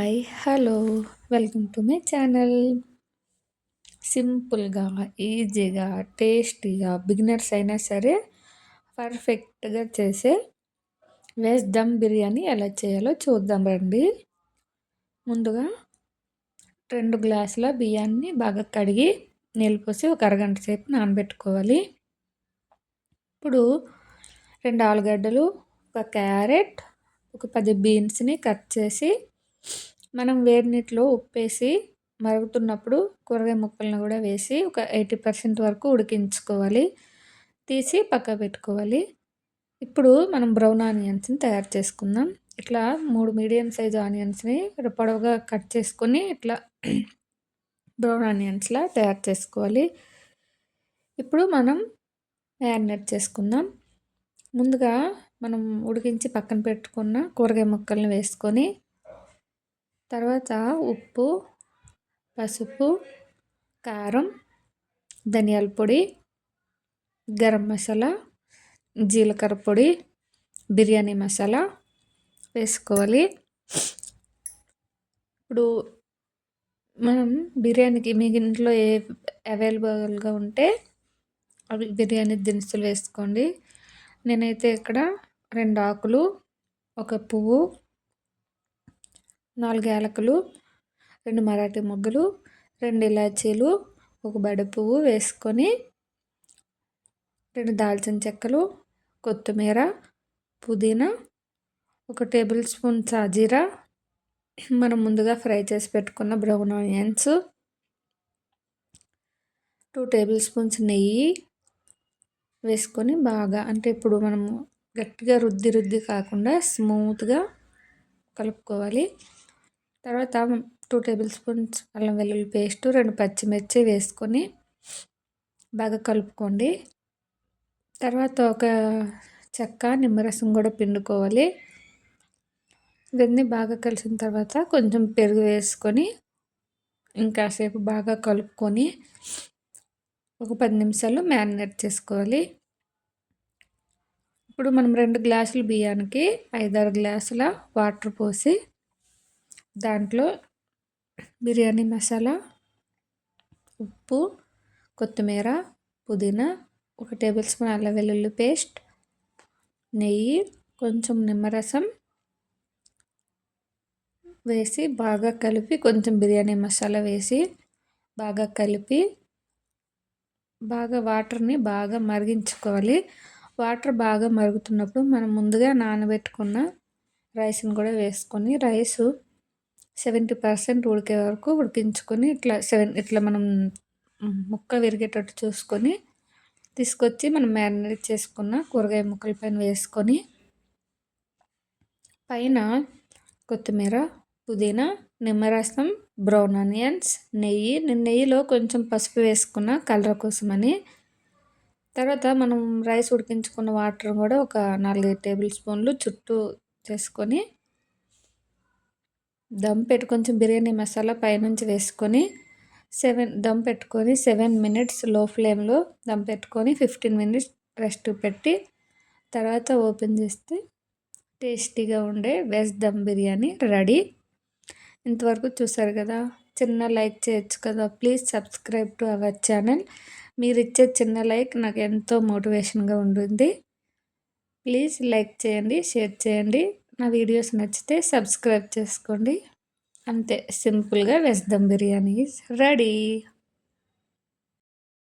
Hi hello welcome to my channel. సింపుల్గా ఈజీగా టేస్టీగా బిగినర్స్ అయినా సరే పర్ఫెక్ట్గా చేసే వెజ్ దమ్ బిర్యానీ ఎలా చేయాలో చూద్దాం రండి. ముందుగా రెండు గ్లాసుల బియ్యాన్ని బాగా కడిగి నీళ్ళు పోసి ఒక అరగంట సేపు నానబెట్టుకోవాలి. ఇప్పుడు రెండు ఆలుగడ్డలు ఒక క్యారెట్ ఒక పది బీన్స్ని కట్ చేసి మనం వేడి నీటిలో ఉప్పేసి మరుగుతున్నప్పుడు కూరగాయ ముక్కలను కూడా వేసి ఒక ఎయిటీ పర్సెంట్ వరకు ఉడికించుకోవాలి. తీసి పక్క పెట్టుకోవాలి. ఇప్పుడు మనం బ్రౌన్ ఆనియన్స్ని తయారు చేసుకుందాం. ఇట్లా మూడు మీడియం సైజ్ ఆనియన్స్ని పొడవుగా కట్ చేసుకొని ఇట్లా బ్రౌన్ ఆనియన్స్లా తయారు చేసుకోవాలి. ఇప్పుడు మనం మ్యారినేట్ చేసుకుందాం. ముందుగా మనం ఉడికించి పక్కన పెట్టుకున్న కూరగాయ ముక్కల్ని వేసుకొని తర్వాత ఉప్పు పసుపు కారం ధనియాల పొడి గరం మసాలా జీలకర్ర పొడి బిర్యానీ మసాలా వేసుకోవాలి. ఇప్పుడు మనం బిర్యానీకి మీ ఇంట్లో ఏ అవైలబుల్గా ఉంటే అవి బిర్యానీ దినుసులు వేసుకోండి. నేనైతే ఇక్కడ రెండు ఆకులు ఒక పువ్వు నాలుగు యాలకులు రెండు మరాఠీ ముగ్గులు రెండు ఇలాచీలు ఒక బడి పువ్వు వేసుకొని రెండు దాల్చిన చెక్కలు కొత్తిమీర పుదీనా ఒక టేబుల్ స్పూన్ సాజీరా మనం ముందుగా ఫ్రై చేసి పెట్టుకున్న brown onions two tablespoons నెయ్యి వేసుకొని బాగా అంటే ఇప్పుడు మనము గట్టిగా రుద్ది రుద్ది కాకుండా స్మూత్గా కలుపుకోవాలి. తర్వాత టూ టేబుల్ స్పూన్స్ అల్లం వెల్లుల్లి పేస్ట్ రెండు పచ్చిమిర్చి వేసుకొని బాగా కలుపుకోండి. తర్వాత ఒక చెక్క నిమ్మరసం కూడా పిండుకోవాలి. ఇవన్నీ బాగా కలిసిన తర్వాత కొంచెం పెరుగు వేసుకొని ఇంకాసేపు బాగా కలుపుకొని ఒక పది నిమిషాలు మ్యారినేట్ చేసుకోవాలి. ఇప్పుడు మనం రెండు గ్లాసులు బియ్యానికి ఐదారు గ్లాసుల వాటర్ పోసి దాంట్లో బిర్యానీ మసాలా ఉప్పు కొత్తిమీర పుదీనా ఒక టేబుల్ స్పూన్ అల్లం వెల్లుల్లి పేస్ట్ నెయ్యి కొంచెం నిమ్మరసం వేసి బాగా కలిపి కొంచెం బిర్యానీ మసాలా వేసి బాగా కలిపి బాగా వాటర్ని బాగా మరిగించుకోవాలి. వాటర్ బాగా మరుగుతున్నప్పుడు మనం ముందుగా నానబెట్టుకున్న రైస్ని కూడా వేసుకొని రైసు సెవెంటీ పర్సెంట్ ఉడికే వరకు ఉడికించుకొని ఇట్లా సెవెన్ ఇట్లా మనం ముక్క విరిగేటట్టు చూసుకొని తీసుకొచ్చి మనం మ్యారినేట్ చేసుకున్న కూరగాయ ముక్కల పైన వేసుకొని పైన కొత్తిమీర పుదీనా నిమ్మరసం బ్రౌన్ ఆనియన్స్ నెయ్యి నేను నెయ్యిలో కొంచెం పసుపు వేసుకున్న కలర్ కోసమని. తర్వాత మనం రైస్ ఉడికించుకున్న వాటర్ కూడా ఒక నాలుగైదు టేబుల్ స్పూన్లు చుట్టూ చేసుకొని దమ్ పెట్టి కొంచెం బిర్యానీ మసాలా పైనుంచి వేసుకొని సెవెన్ దమ్ పెట్టుకొని సెవెన్ మినిట్స్లో ఫ్లేమ్లో దమ్ పెట్టుకొని ఫిఫ్టీన్ మినిట్స్ రెస్ట్ పెట్టి తర్వాత ఓపెన్ చేస్తే టేస్టీగా ఉండే వెజ్ దమ్ బిర్యానీ రెడీ. ఇంతవరకు చూసారు కదా చిన్న లైక్ చేయొచ్చు కదా please subscribe to our channel. మీరు ఇచ్చే చిన్న లైక్ నాకు ఎంతో మోటివేషన్గా ఉంటుంది. ప్లీజ్ లైక్ చేయండి షేర్ చేయండి. నా వీడియోస్ నచ్చితే సబ్స్క్రైబ్ చేసుకోండి. అంతే సింపుల్గా వెజ్ దమ్ బిర్యానీ రెడీ.